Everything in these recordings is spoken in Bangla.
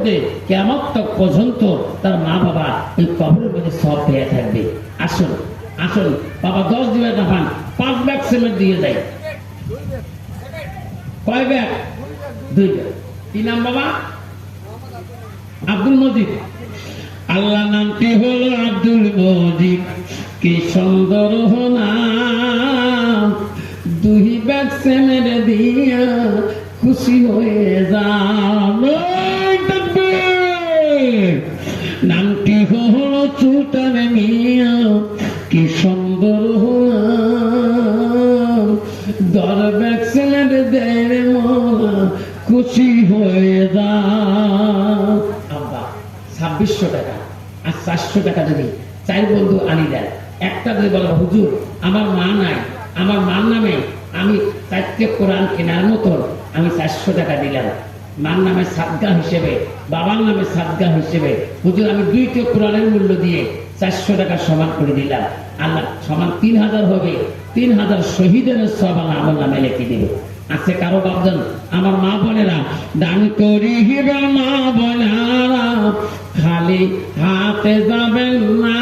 মধ্যে কেমন তক পর্যন্ত তার মা বাবা এই কবরের মধ্যে সব পেয়ে থাকবে। আসুন আসুন, বাবা দশ দিবেন না পান পাঁচ ব্যাগ সিমেন্ট দিয়ে দেয়। কয় ব্যাগ? দুই ব্যাগ। কি নাম বাবা? আব্দুল মজিদ। আল্লাহ নামটি হলো আব্দুল মজিদ। কি সুন্দর নাম দুই ব্যাগ সেমেরে দিয়া খুশি হয়ে যাম চুটার মিয়া, কি সুন্দর নাম দর ব্যাগ মোলা খুশি হয়ে আব্বা, ছাব্বিশশো টাকা আর চারশো টাকা যদি চার বন্ধু আনি দেয়, একটা যদি বলো, হুজুর, আমার মা নাই, আমার মার নামে আমি চারটে কোরআন কেনার মতন আমি চারশো টাকা দিলাম। মার নামে সাদগা হিসেবে, বাবার নামে সাদগা হিসেবে। হুজুর, আমি কোরআনের মূল্য দিয়ে চারশো টাকা সমান করে দিলাম। আল্লাহ, সমান তিন হাজার হবে। তিন হাজার শহীদের আমার নামে দিবে। আছে কারও বাপজন? আমার মা বোনেরা, দান করি মা খালি হাতে যাবেন না।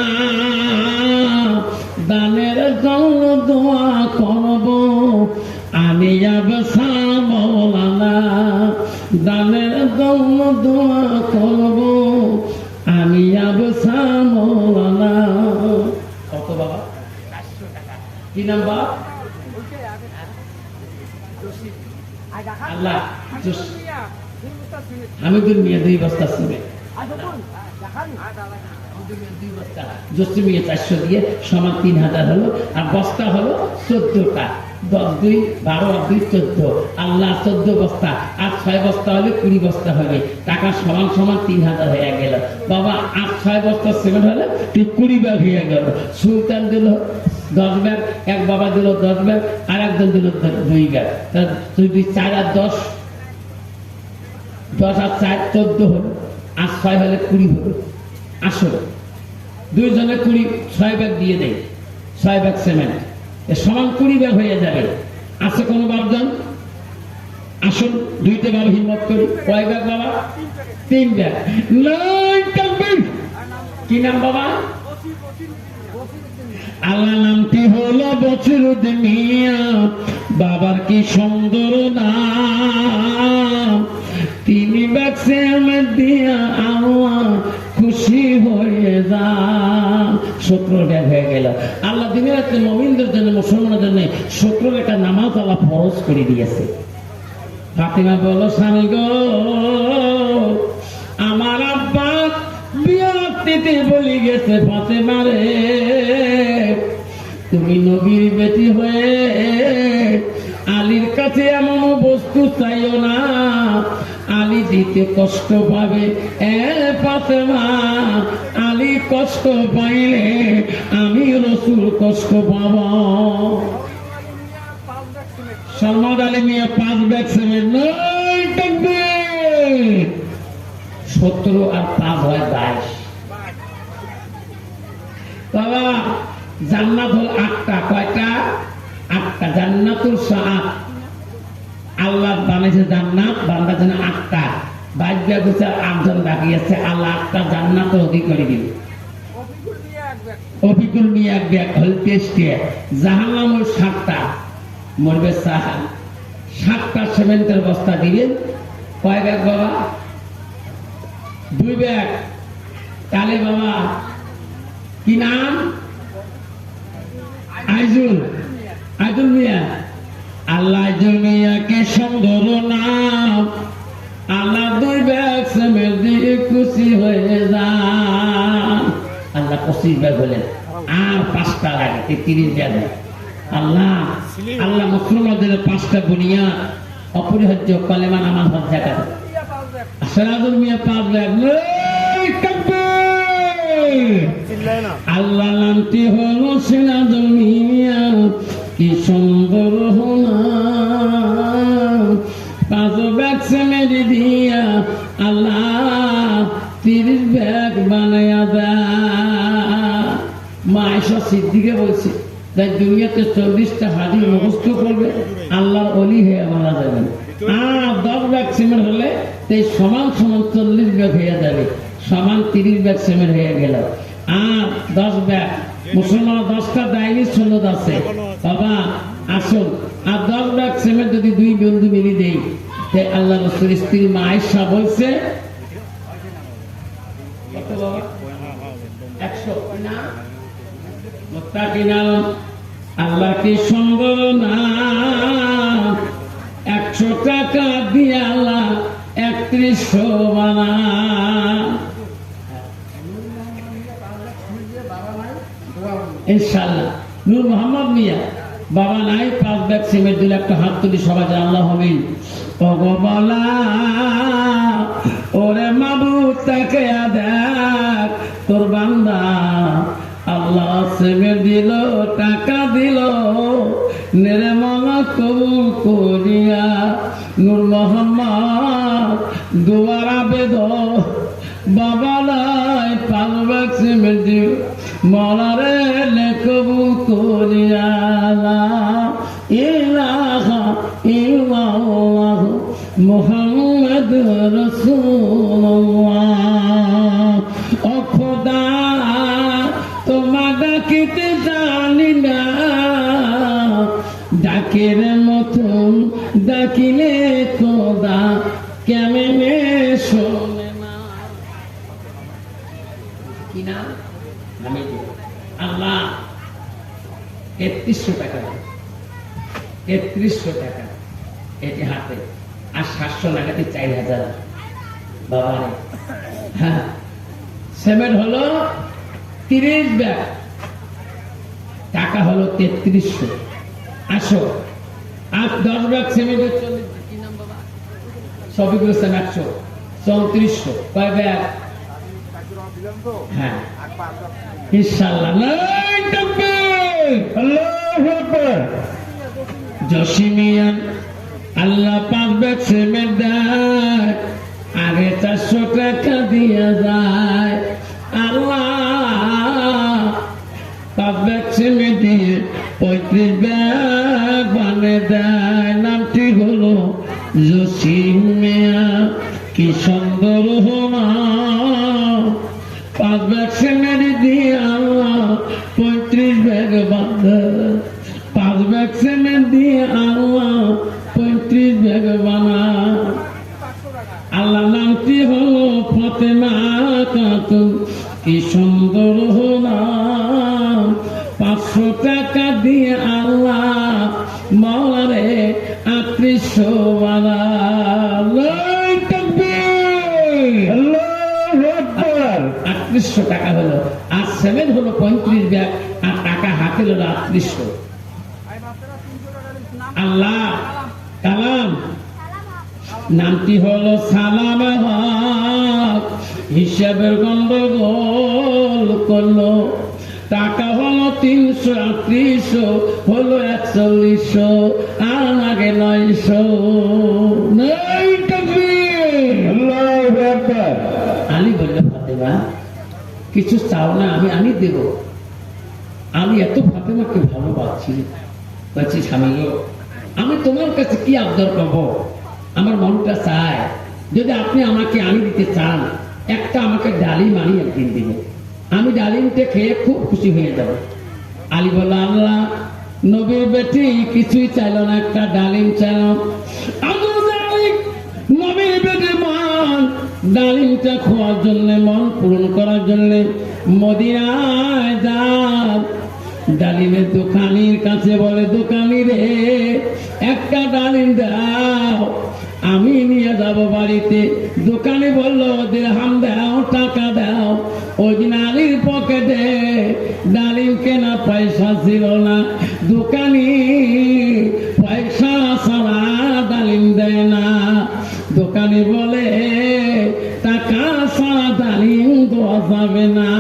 দানের জন্য দোয়া করব। আমি আবসা মৌলানা দানের জন্য দোয়া করব, আমি আবসা মৌলানা। কত বাবা? কি নাম বাবা? আল্লাহ হামিদুল মিয়া দুই বস্তা সিমে দিয়ে সমান তিন হাজার হলো, আর বস্তা হলো চোদ্দটা। দশ দুই, বারো আর দুই চোদ্দ। আল্লাহ চোদ্দ বস্তা, আর ছয় বস্তা হলে কুড়ি বস্তা হবে। টাকা সমান সমান তিন হাজার হয়ে গেল। বাবা, আর ছয় বস্তা সিমেন্ট হলে ঠিক কুড়ি ব্যাগ হয়ে গেল। সুলতান দিল দশ ব্যাগ এক বাবা দিল দশ ব্যাগ আর একজন দিল দুই ব্যাগ তা তুই চার আর দশ দশ আর চার চোদ্দ হলো, আর ছয় হলে কুড়ি হলো। আসল। দুইজনে কুড়ি ছয় ব্যাগ দিয়ে দেয় ছয় ব্যাগ সিমেন্ট সমান কুড়ি ব্যাগ হয়ে যাবে। আছে কোনো বাবজন আসুন, দুইটা বাবা হিম্মত করি। কয় ব্যাগ বাবা? তিন ব্যাগ। কি নাম বাবা? আল্লাহ নামটি হলো বছর বাবার কি সুন্দর নাম? তিনি বাক্সে আমার দিয়া আওয়া খুশি হয়ে হয়ে গেল। আল্লাহ দিনের নবীনদের জন্য মুসলমানের জন্য একটা নামাজ আল্লাহ ফরজ করে দিয়েছে। বলো স্বামী গো, আমার আব্বা বিয়াতে বলি গেছে, ফাতেমা রে, তুমি নবীর বেটি হয়ে আলীর কাছে এমন বস্তু চাইও না। আলী দিতে কষ্ট পাবে। এ ফাতেমা, আলী কষ্ট পাইলে আমি রসুল কষ্ট পাবো। সলমদ আলী মিয়া পাঁচ ব্যাগ সিমেন্ট। সতেরো আর পাঁচ হয় বাইশ। বাবা জান্নাত হল আটটা কয়টা? আটটা জান্নাতুল সাত আল্লাহ বানাইছে জান্নাত বান্দা যেন আটটা। ব্যাগ হচ্ছে আটজন বাকি আছে, আল্লাহ আটটা জান্নাত অধিকারী দিল অফিকুল এক ব্যাগ হল জাহান্নাম হল সাতটা। মরবে সাহাল সাতটা সিমেন্টের বস্তা দিবেন কয় ব্যাগ বাবা? দুই ব্যাগ। তাহলে বাবা, কি নাম? আইজুল। আইজুল মিয়া। আল্লাহ আইজুল মিয়াকে সুন্দর নাম। আল্লাহ দুই ব্যাগ সিমেন্ট দিয়ে খুশি হয়ে যান আল্লাহ পঁচিশ ব্যাগ হলেন আর পাঁচটা লাগে তিরিশ ব্যাগ। আল্লাহ আল্লাহ মুসলমানদের পাঁচটা বুনিয়া অপরিহার্য কলেমা নামাজ হজ জাকাত। সেরাজুল মিয়া পাঁচ ব্যাগ আল্লাহ নামটি হলো সিরাজুল মিয়া। কি সুন্দর পাঁচ ব্যাগ সেমেরি দিয়া আল্লাহ তিরিশ ব্যাগ বানায়া দা। মা আয়সা সিদ্দিকে বলছে তাই দুনিয়াতে চল্লিশটা হাদিস মুখস্থ করবে, আল্লাহর অলি হয়ে মারা যাবেন আর দশ ব্যাগ সিমেন্ট হলে তো এই সমান সমান চল্লিশ ব্যাগ হয়ে যাবে, সমান তিরিশ ব্যাগ সিমেন্ট হয়ে গেল। আর দশ ব্যাগ, মুসলমান দশটা দায়নি সুন্নত আছে। বাবা দশ ব্যাগ সিমেন্ট যদি দুই বন্ধু মিলি দেই তাই আল্লাহ রসুল স্ত্রী মা আয়েশা বলছে একশো। টাকা দিয়ে আল্লাহ একত্রিশশো বানা। ইনশাল্লাহ নূর মোহাম্মদ মিয়া, বাবা নাই পাঁচ ব্যাগ সিমেন্ট দিলে, একটা হাত তুলি সবাই আল্লাহ হমিন ভগবালা ওরে মাবু তাকে দেখ, তোর বান্দা আল্লাহ সিমেন্ট দিল, টাকা দিল নেরে মালা কবুল করিয়া নূর মোহাম্মদ দুয়ার আবেদন বাবা নাই পাঁচ ব্যাগ সিমেন্ট দিল। মলারে মুহাম্মদ রাসূলুল্লাহ। ও খোদা তোমার ডাকিতে জানি না। ডাকের মতন ডাকিলে খোদা কেমনে শোনে না কি না আমি আল্লাহ তেত্রিশশো টাকা তেত্রিশশো টাকা। এটি হাতে। আর সাতশো টাকাতে চার হাজার। বাবা হ্যাঁ। সেমেন্ট হলো তিরিশ ব্যাগ। টাকা হলো তেত্রিশশো। আসো। আর দশ ব্যাগ সিমেন্টের চল্লিশ কি নাম বাবা? সবগুলো সেম একশো চৌত্রিশশো। কয় ব্যাগ? হ্যাঁ। ইনশাল্লাহ নাই তাকবীর আল্লাহু আকবার জসিমিয়ান। আল্লাহ ব্যাগ সিমেন্ট দেয় আগে চারশো টাকা দিয়া যায়। আল্লাহ ব্যাগ সিমেন্ট দিয়ে পঁয়ত্রিশ ব্যাগ বানে দেয়। নামটি হলো জসিমিয়া। কি সুন্দর হোমা। পাঁচ ব্যাগ সিমেন্ট দিয়ে আল্লাহ পঁয়ত্রিশ ব্যাগ পাঁচ ব্যাগ সিমেন্ট দিয়ে আল্লাহ পঁয়ত্রিশ ব্যাগ বানা আল্লাহ নামটি হলো ফতেমা খাতুন কি সুন্দর নাম পাঁচশো টাকা দিয়ে আল্লাহ মলারে আত্রিশশো বানা আল্লাহু তাকবীর। আল্লাহু আকবার। আটত্রিশশো টাকা হলো আর সেভেন হলো পঁয়ত্রিশ ব্যাগ আর টাকা হাতে হলো আটত্রিশশো আল্লাহ কালাম নামটি হলো সালাম হিসাবের গন্ডগোল করল। টাকা হলো তিনশো আটত্রিশশো হলো একচল্লিশশো আর লাগে নয়শো। আলী বলল ফাতেমা কিছু চাও না আমি আমি দেব। আমি এত ফাতেমাকে ভালোবাসছি বলছি স্বামী আমি তোমার কাছে কি আবদার করব? আমার মনটা চায়, যদি আপনি আমাকে আনি দিতে চান, একটা আমাকে ডালিম আনি একদিন দিবে। আমি ডালিমটা খেয়ে খুব খুশি হয়ে যাব। আলী বলল, আল্লাহ নবীর বেটি, কিছুই চাইল না, একটা ডালিম চাইল। ডালিমটা খোয়ার জন্য, মন পূরণ করার জন্য মদিনায় যান। ডালিমের দোকানির কাছে বলে, দোকানি রে, একটা ডালিম দাও, আমি নিয়ে যাব বাড়িতে। দোকানে বলল হাম দাও, টাকা দাও। ওই দিন পকেটে ডালিম কেনা পয়সা ছিল না। দোকানি পয়সা ছাড়া ডালিম দেয় না। দোকানি বলে, টাকা ছাড়া ডালিম দেওয়া যাবে না।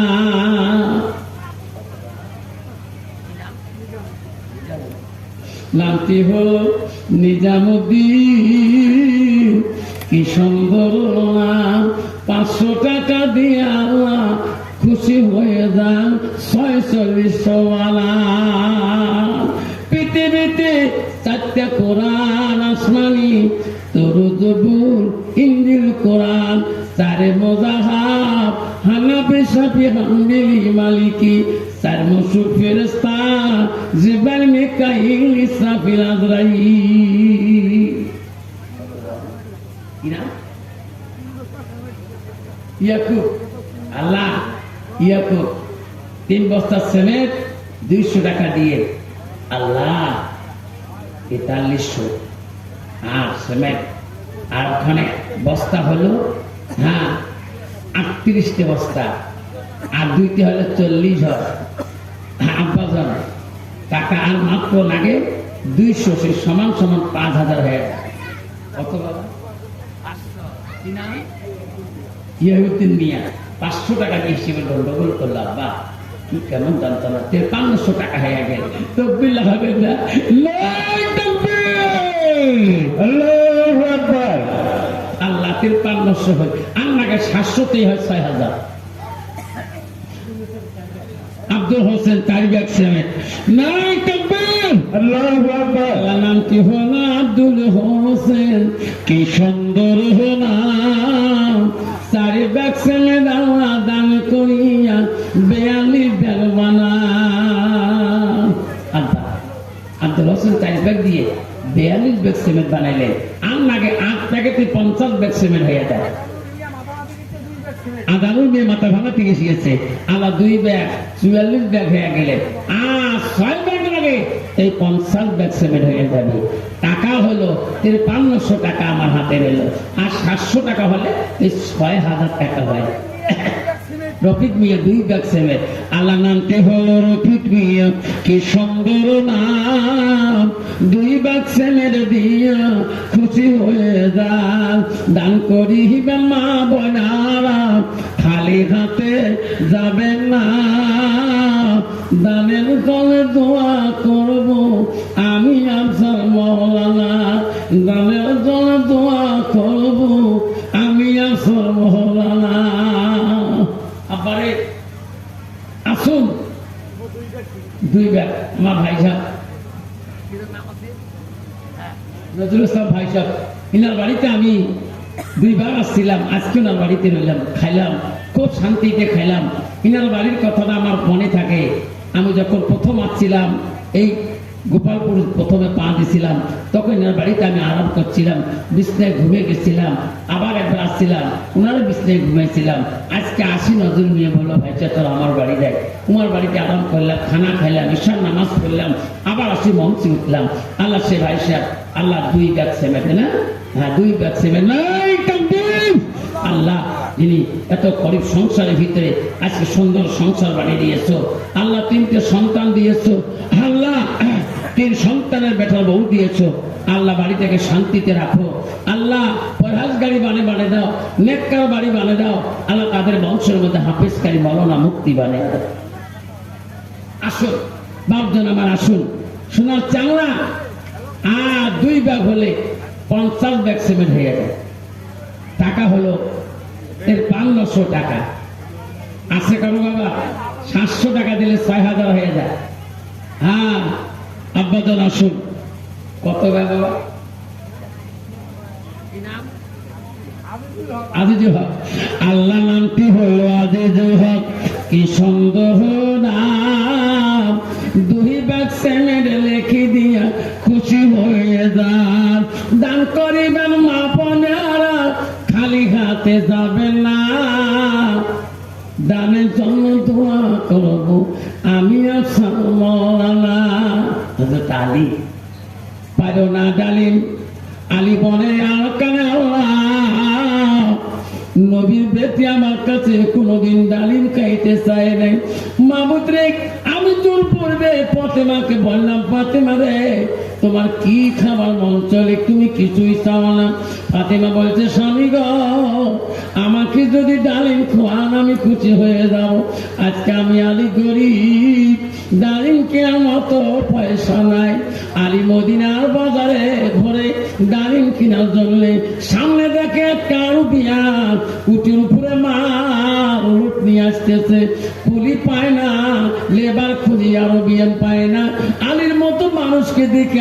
নামটি হল নিজামুদ্দিন, কি সুন্দর নাম, পাঁচশো টাকা দিয়ে খুশি হয়ে যান ছয়চল্লিশ পৃথিবীতে চারটে কোরআন আসমানি জবুর ইঞ্জিল কোরআন মোজাহাব, হানাফি সাফি হাম্বিলি মালিকি। চার মুসুক ফেরেস্তা জিবাল মিকাইল, ইসরাফিল, আজরাইল। কি নাম? ইয়াকুব। আল্লাহ, ইয়াকুব। তিন বস্তা সিমেন্ট, দুইশো টাকা দিয়ে। আল্লাহ, তেতাল্লিশশো। আর সিমেন্ট। আর ওখানে বস্তা হলো হ্যাঁ আটত্রিশটি বস্তা, আর দুইটি হলো চল্লিশ হয় টাকা আর মাত্র লাগে দুইশো, সে সমান সমান পাঁচ হাজার হয়ে মিয়া। পাঁচশো টাকা দিয়ে হিসেবে গন্ডগোল করল, আব্বা। কেমন জানতো না তেপান্নশো টাকা হয়ে গেল। লাগাবেন না। আল্লাহ তেপান্নশো হয়। আল্লাহকে সাতশোতেই হয় ছয় হাজার। আব্দুল হোসেন তারিবাগ সেমেট নাই তাকবীর! আল্লাহু আকবার। আল্লাহ নাম কি হলো আব্দুল হোসেন। কি সুন্দর নাম সেমে দাওয়া দান করিয়া বেয়ালি আব্দুল হোসেন দিয়ে বেয়াল্লিশ ব্যাগ সিমেন্ট বানাইলেন। আর আট প্যাকেটে পঞ্চাশ ব্যাগ সিমেন্ট হয়ে যায় আদানুর মেয়ে মাথা ভাঙা থেকে শিখেছে। আলা দুই ব্যাগ, চুয়াল্লিশ ব্যাগ হয়ে গেলে। আর ছয় ব্যাগ লাগে, এই পঞ্চাশ ব্যাগ সিমেন্ট হয়ে যাবে। টাকা হলো তিরপান্নশো টাকা আমার হাতে এলো আর সাতশো টাকা হলে এই ছয় হাজার টাকা হয়। রফিক মিয়া দুই ব্যাগ সিমেন্ট আল্লাহ নামটি হলো রফিক মিয়া কি সুন্দর নাম। দুই ব্যাগ সিমেন্ট দিয়া খুশি হয়ে যান দান করিবে মা বোনারা খালি হাতে যাবেন না। দানের তলে দোয়া করব আমি আফসার মৌলানা। দানের তলে দোয়া করব আমি আফসার মৌলানা। আবারে আসুন দুই ব্যাগ আমার ভাই সাহেব নজরুল ইসলাম ভাই সাহেব ইনার বাড়িতে আমি দুইবার আসছিলাম, আজকে ওনার বাড়িতে রইলাম, খাইলাম, খুব শান্তিতে খাইলাম। ইনার বাড়ির কথাটা আমার মনে থাকে। আমি যখন প্রথম আসছিলাম, এই গোপালপুর প্রথমে পা দিছিলাম। তখন বাড়িতে আমি আরাম করছিলাম, বিছনায় ঘুমিয়ে গেছিলাম, আবার একবার আসছিলাম। ওনারও বিছনায় ঘুমিয়েছিলাম আজকে আসি নজর নিয়ে বলল, ভাই তোর আমার বাড়ি দেখ তোমার বাড়িতে আরাম করলাম, খানা খাইলাম, ঈশান নামাজ পড়লাম, আবার আসি মঞ্চে উঠলাম। আল্লাহ সে ভাই সাহেব, আল্লাহ দুই ব্যাগ সেমেটে না? হ্যাঁ দুই ব্যাগ নাই আল্লাহ যিনি এত গরিব সংসারের ভিতরে আজকে সুন্দর সংসার বানিয়ে দিয়েছ। আল্লাহ তিনটে সন্তান দিয়েছ। আল্লাহ তিন সন্তানের বেটার বউ দিয়েছ। আল্লাহ বাড়িটাকে শান্তিতে রাখো। আল্লাহ পরহাজ গাড়ি বানে বানে দাও, নেককার বাড়ি বানে দাও। আল্লাহ তাদের বংশের মধ্যে হাফিজকারী মলনা মুক্তি বানিয়ে দাও। আসুন, বাপজন আমার আসুন। সোনার চাংলা আর দুই ব্যাগ হলে পঞ্চাশ ব্যাগ সিমেন্ট হয়ে যায় টাকা হলো এর পাঁচশো টাকা। আছে কারও বাবা? সাতশো টাকা দিলে ছয় হাজার হয়ে যায়। হ্যাঁ আব্বাজন আসুন। কত বাবা? আল্লাহ নামটি হলো আজিজুল হক। কি সুন্দর নাম। দুই ব্যাগ সেমেন্ট লেখি দিয়া খুশি হয়ে যান। দান করিবেন মা বোনেরা হাতে যাবেন না। দানের জন্য দোয়া করব। আমি আসাম মৌলানা আলী। পারো না ডালিম। আলী কানে আল্লাহ? নবীর বেটি আমার কাছে কোনোদিন ডালিম খাইতে চায় নাই। মামুদ রে আমি তোর পূর্বে। ফাতেমাকে বললাম, ফাতেমা রে তোমার কি খাবার মন চলে তুমি কিছুই চাও না। ফাতেমা বলছে, স্বামী আমাকে যদি ডালিম খোয়ান, আমি খুশি হয়ে যাও আজকে আমি আলি গরিব। ডালিম কেনার পয়সা নাই। আলী মদিনার বাজারে ঘরে ডালিম কেনার জন্য সামনে দেখে কারু বিয়া উটির উপরে মা উলুট নিয়ে আসতেছে। পুলি পায় না, লেবার খুঁজি আরবিয়ান পায় না। আলীর মতো মানুষকে দেখে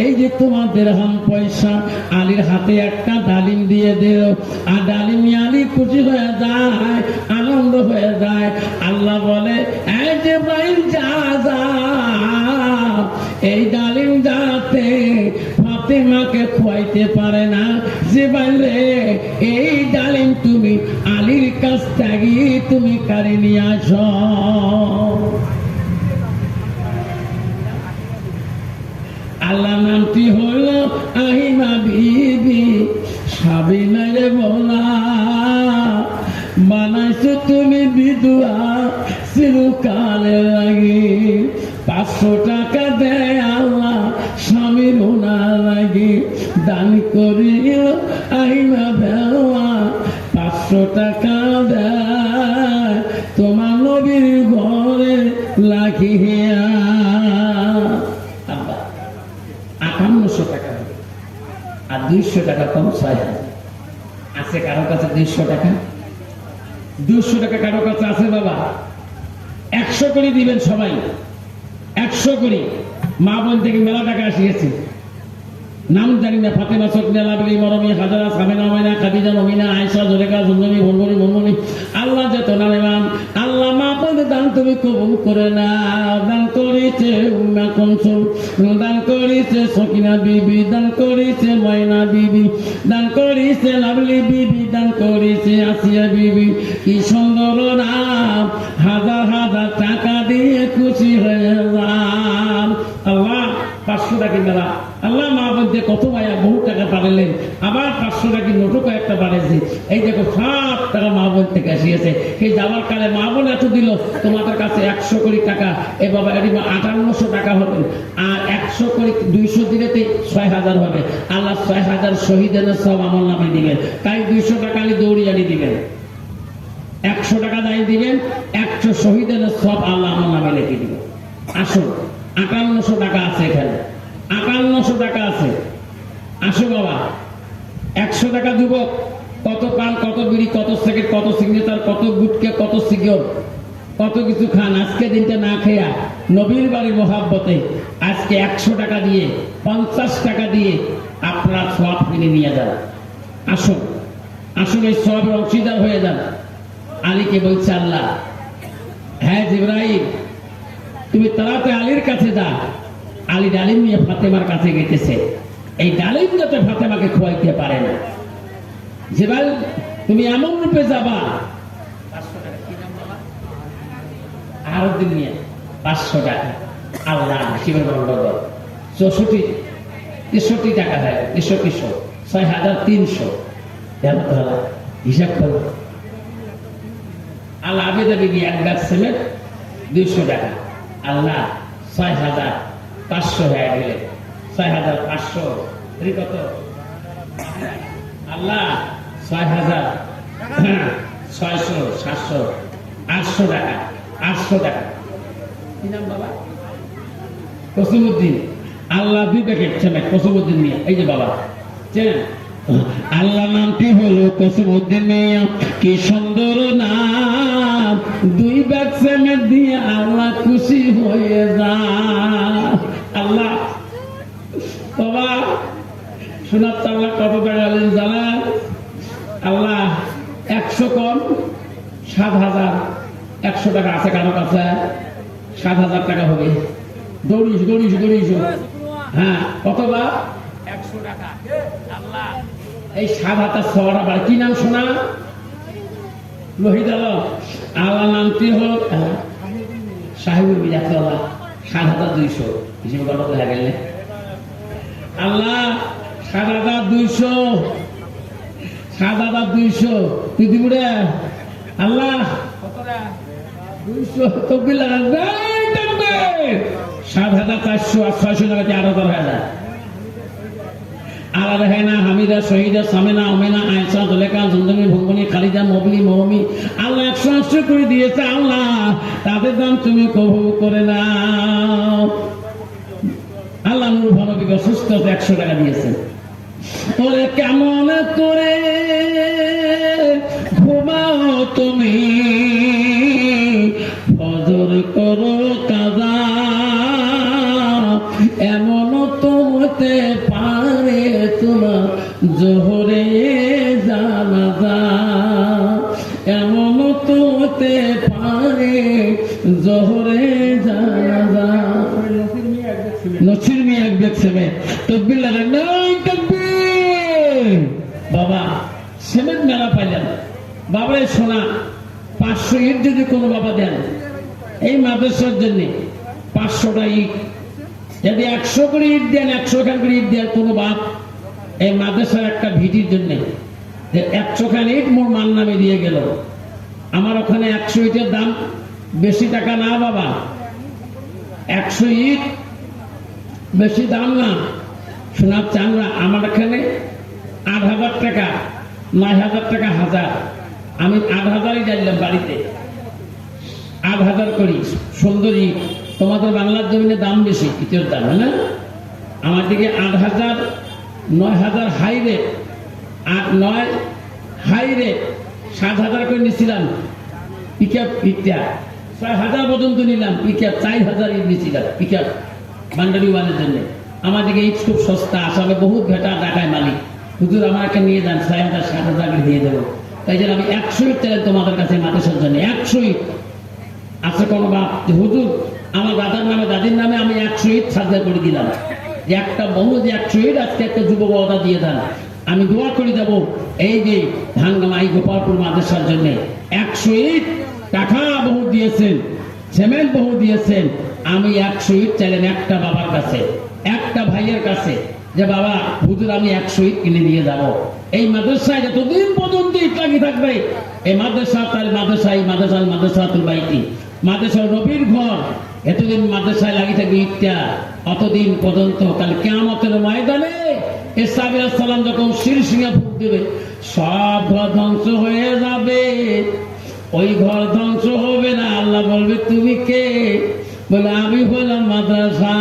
এই যে তোমাদের হাম পয়সা, আলীর হাতে একটা ডালিম দিয়ে দিল আর ডালিম আলী খুশি হয়ে যায়, আনন্দ হয়ে যায়। আল্লাহ বলে এই যে ভাই যা যা। এই ডালিম যাতে ফাতেমাকে খোয়াইতে পারে না। যে বাইরে এই ডালিম তুমি আলীর কাছ থেকে তুমি কারি নিয়ে আসো? আল্লাহ নামটি হলো আহিমা বিবি রে বলা। বানাইছো তুমি বিধুয়া, চিরকালে লাগি। পাঁচশো টাকা দেয় আল্লাহ স্বামীর ওনার লাগি। দান করিল আহিমা বেলা। পাঁচশো টাকা দেয়, তোমার নবীর ঘরে লাগিয়া আব্বা আটান্নশো টাকা আর দুইশো টাকা কম ছয় হাজার। আছে কারও কাছে দুইশো টাকা? দুশো টাকা কারও কাছে আছে বাবা? একশো করে দিবেন সবাই। একশো করে। মা বোন থেকে মেলা টাকা আসিয়েছে। নাম জানি না, ফাতেমা চোখ মেলা বলি মরমি হাজারা সামেনা মাইনা, খাদিজা নমিনা আয়সা জোরেকা জুমজমি ভনভনি ভনভনি আল্লাহ না নাম আল্লাহ মা বলে দান তুমি কবুল করে না দান করেছে উম্মা কনসুল দান করেছে সকিনা বিবি, দান করেছে ময়না বিবি, দান করেছে লাভলি বিবি, দান করেছে আসিয়া বিবি। কি সুন্দর নাম, হাজার হাজার টাকা দিয়ে খুশি হয়ে যান। আল্লাহ পাঁচশো টাকা মেলা আল্লাহ মা কত মায়া বহু টাকা পাঠালেন আবার পাঁচশো টাকা নোটও কয়েকটা বাড়েছে এই দেখো, সাত টাকা মা থেকে আসিয়েছে। এই যাওয়ার কালে মা বোন এত দিল, তোমাদের কাছে একশো কোটি টাকা, এ বাবা এটি আটান্নশো টাকা হবে। আর একশো কোটি, দুইশো দিলেতে ছয় হাজার হবে। আল্লাহ ছয় হাজার শহীদের সব আমার নামে দিবেন। তাই দুইশো টাকা আলি দৌড়িয়ানি দিবেন। একশো টাকা দায় দিবেন, একশো শহীদের সব আল্লাহ আমার নামে লিখে দিবেন। আসুন। আটান্নশো টাকা আছে এখানে। আটান্নশো টাকা আছে। আসো বাবা। একশো টাকা যুবক কত পান, কত বিড়ি, কত সেকেন্ড, কত সিগনেচার, কত গুটকে, কত সিগর কত কিছু খান। আজকে দিনটা না খেয়া নবীর বাড়ির মহাব্বতে আজকে একশো টাকা দিয়ে, পঞ্চাশ টাকা দিয়ে আপনারা সব কিনে নিয়ে যান। আসুন আসুন এই সবের অংশীদার হয়ে যান। আলীকে বলছে আল্লাহ হ্যাঁ জিব্রাহিম তুমি তাড়াতাড়ি আলীর কাছে যা। আলী ডালিম নিয়ে ফাতেমার কাছে গেতেছে। এই ডালিম যাতে ফাতেমাকে খোয়াইতে পারে না। যেবার তুমি এমন রূপে যাবা। আরও দিন নিয়ে পাঁচশো টাকা। আল্লাহ, শিবের মন্ডল চৌষট্টি, তেষট্টি টাকা তেষট্টিশো, ছয় হাজার তিনশো। হিসাব করো। আল্লাহ আবেদা বিবি এক সিমেন্ট, দুইশো টাকা। আল্লাহ ছয় হাজার পাঁচশো হয়ে গেলে। ছয় হাজার পাঁচশো। কত? আল্লাহ ছয় হাজার। ছয়শো, সাতশো, আটশো টাকা আটশো টাকা। কি নাম বাবা? কসিমুদ্দিন। আল্লাহ দুই প্যাকেট ছেলে কসিমুদ্দিন নিয়ে। এই যে বাবা, চেনেন? আল্লাহ নামটি হলো কসিমুদ্দিন মিয়া। কি সুন্দর নাম। দুই ব্যাগ সেমেন্ট দিয়ে আল্লাহ খুশি হয়ে যা। আল্লাহ বাবা শোনার তো আল্লাহ কত টাকা আলেন জানেন? আল্লাহ একশো কম সাত হাজার একশো টাকা আছে কারও কাছে? সাত হাজার টাকা হবে। দৌড়িস দৌড়িস দৌড়িস। হ্যাঁ কতবার একশো টাকা। আল্লাহ। এই সাত হাজার বার কি নাম শোনা আলম আল্লাহ নামটি হল মিজাজ আল্লাহ সাত হাজার দুইশো। হিসেবে কত দেখা গেলে আল্লাহ, সাত হাজার দুইশো, সাত হাজার দুইশো। তুই দিবি আল্লাহ, দুইশো তকবির লাগান। এই তাকবীর! সাত হাজার চারশো আর ছয়শো যায়। আলাদা রেহেনা হামিদা, শহীদা, সামেনা আয়সা জন্দমি ভঙ্গনি খালিদা, মবলি, মৌমি, আল্লাহ একশো আশ্রয় করে দিয়েছে, আল্লাহ। তাদের দাম তুমি কবু করে নাও। আল্লাহ নুর ভানবীকে সুস্থ একশো টাকা দিয়েছে। ওরে কেমন করে জোহরে জানাজা, এমন তো হতে পারে জোহরে জানাজা। নছির মিয়া এক দেখছে তকবির লাগে নাই তকবির! বাবা, সিমেন্ট মেলা পাইলেন। বাবারে শোনা, পাঁচশো ইট যদি কোনো বাবা দেন, এই মাদ্রাসার জন্য পাঁচশোটা ইট। যদি একশো করে ইট দেন, একশো খান করে ইট দেন কোনো বাপ এই মাদ্রাসার একটা ভিটির জন্য যে একশো খান ইট মোর মান নামে দিয়ে গেল। আমার ওখানে একশো ইটের দাম বেশি টাকা না বাবা। একশো ইট বেশি দাম না। শোনার চান না আমার এখানে আট হাজার টাকা, নয় হাজার টাকা হাজার। আমি আট হাজারই জানলাম বাড়িতে। আট হাজার করি, সুন্দরী, তোমাদের বাংলার জমিনে দাম বেশি, ইটের দাম, না? আমার দিকে আট হাজার নয় হাজার হাই রেট আট নয় হাই রেট সাত হাজার করে নিছিলাম পিক আপ ইটটা ছয় হাজার পর্যন্ত নিলাম পিক আপ চার হাজার ইট নিছিলাম পিক আপ বান্ডারি ওয়ানের জন্য। আমাদেরকে ইট খুব সস্তা আসামে বহুত ভেটা ঢাকায় মালিক। হুজুর, আমাকে নিয়ে যান ছয় হাজার সাত হাজার দিয়ে দেবো। তাই জন্য আমি একশো ইট চাইলাম তোমাদের কাছে মাদ্রাসার জন্য একশো ইট আছে কোনো বাপ হুজুর, আমার দাদার নামে, দাদির নামে আমি একশো ইট সাজা করে দিলাম। যে একটা বহু, যে একশো ইট আজকে একটা যুবক অদা দিয়ে দেন। আমি দোয়া করে যাব এই যে ধানগামাই গোপালপুর মাদ্রাসার জন্য। একশো টাকা বহু দিয়েছেন, সিমেন্ট বহু দিয়েছেন। আমি একশো ইট চাইলেন একটা বাবার কাছে, একটা ভাইয়ের কাছে, যে বাবা, হুজুর, আমি একশো ইট কিনে নিয়ে যাব। এই মাদ্রাসায় যতদিন পর্যন্ত লাগিয়ে থাকবে, এই মাদ্রাসা, তার মাদ্রাসা, এই মাদ্রাসা, মাদ্রাসাতুল বাইতি। মাদ্রাসা নবীর ঘর এতদিন মাদ্রাসায় লাগিয়ে থাকবে ইটটা অতদিন পর্যন্ত, কাল কেমতের ময়দানে সালাম যখন শির সিংহা ফুক দেবে, সব ঘর ধ্বংস হয়ে যাবে। ওই ঘর ধ্বংস হবে না, আল্লাহ বলবে, তুমি কে? বলে, আমি হলাম মাদ্রাসা।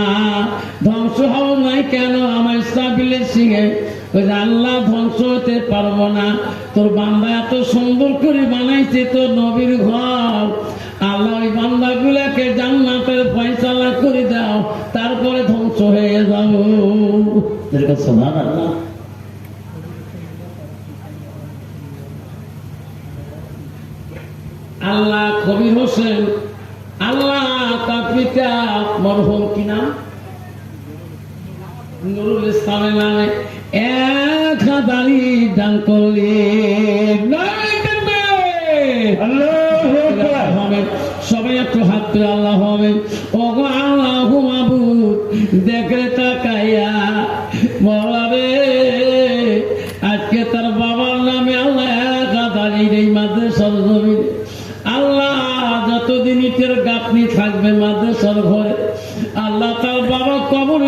ধ্বংস হও নাই কেন আমার সাবিলের সিংহে? বলে, আল্লাহ ধ্বংস হতে পারব না। তোর বান্দা এত সুন্দর করে বানাইছে, তোর নবীর ঘর। আল্লাহ ওই বান্দা গুলাকে জান্নাতের ফয়সালা করে দাও, তারপরে ধ্বংস হয়ে যাও সোনার আল্লাহ আল্লাহ?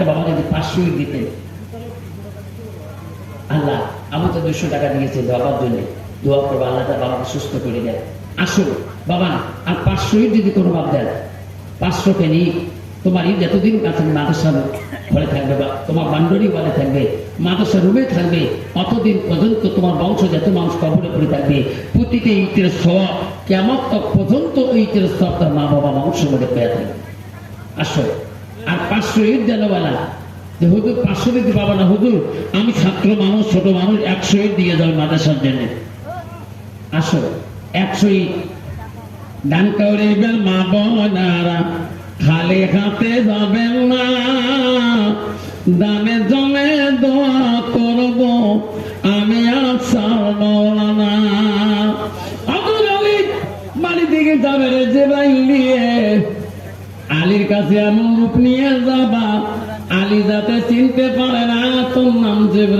একটা বাবা যদি পাঁচশো দিতেন। আল্লাহ আমি তো দুশো টাকা দিয়েছি বাবার জন্য। দোয়া করব আল্লাহ তার বাবাকে সুস্থ করে দেন। আসো বাবা, আর পাঁচশো যদি কোনো বাপ দেন, পাঁচশো পেনি তোমার ঈদ এতদিন কাছে মাদ্রাসা ঘরে থাকবে বা তোমার বান্ডরি ওয়ালে থাকবে, মাদ্রাসা রুমে থাকবে, অতদিন পর্যন্ত তোমার বংশ যত মানুষ কবরে পড়ে থাকবে, প্রতিটি ঈদের সব কেমন পর্যন্ত ঈদের সব তার মা বাবা বংশ মধ্যে পেয়ে থাকবে। আসো। আর পাঁচশো ঈদ দেন যে হুজুর, পাঁচশো দিতে পাবো না, হুজুর, আমি ছাত্র মানুষ, ছোট মানুষ, একশো দিয়ে জন্য। আসো একশোই দান করিবেন মা খালি হাতে যাবেন না জমে দোয়া করব, আমি আসার মৌলানা। বাড়ি দিকে যাবে রে নিয়ে আলীর কাছে এমন রূপ নিয়ে যাবা। আলী যাতে চিনতে পারে না তোর নাম জেবরা